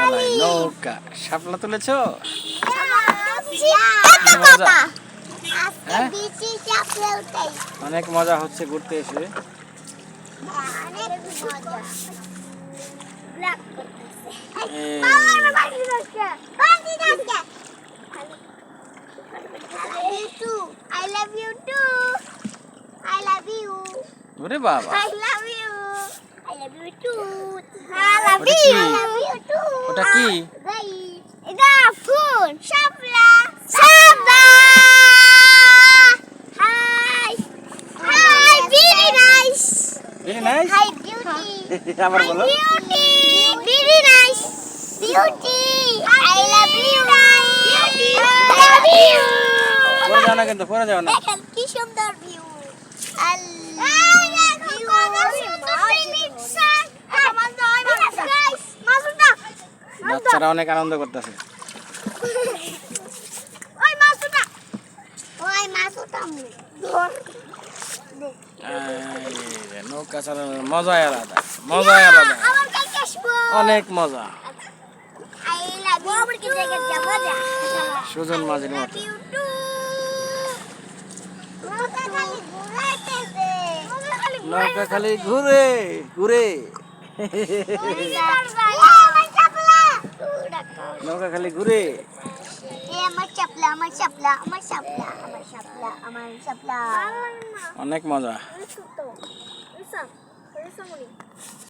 চালাই নৌকা। শাপলা তুলেছো? হ্যাঁ? অনেক মজা হচ্ছে ঘুরতে এসে. ওরে বাবা। ওটা কি? এটা ফুল শাপলা শাপলা hi hi very nice very nice hi Beauty আবার বলো। Beauty very nice Beauty I love you Beauty love you পরে যাও না কিন্তু পরে যাও না। দেখেন কি সুন্দর ভিউ বাচ্চারা অনেক আনন্দ করতেছে। নৌকা চালানোর মজাই আলাদা মজাই আলাদা। অনেক মজা। সুজন মাঝির মতো। নৌকা খালি ঘুরে ঘুরে। নৌকা খালি ঘুরে। চাপলা আমার চাপলা আমার চাপলা আমার চাপলা আমার চাপলা। অনেক মজা।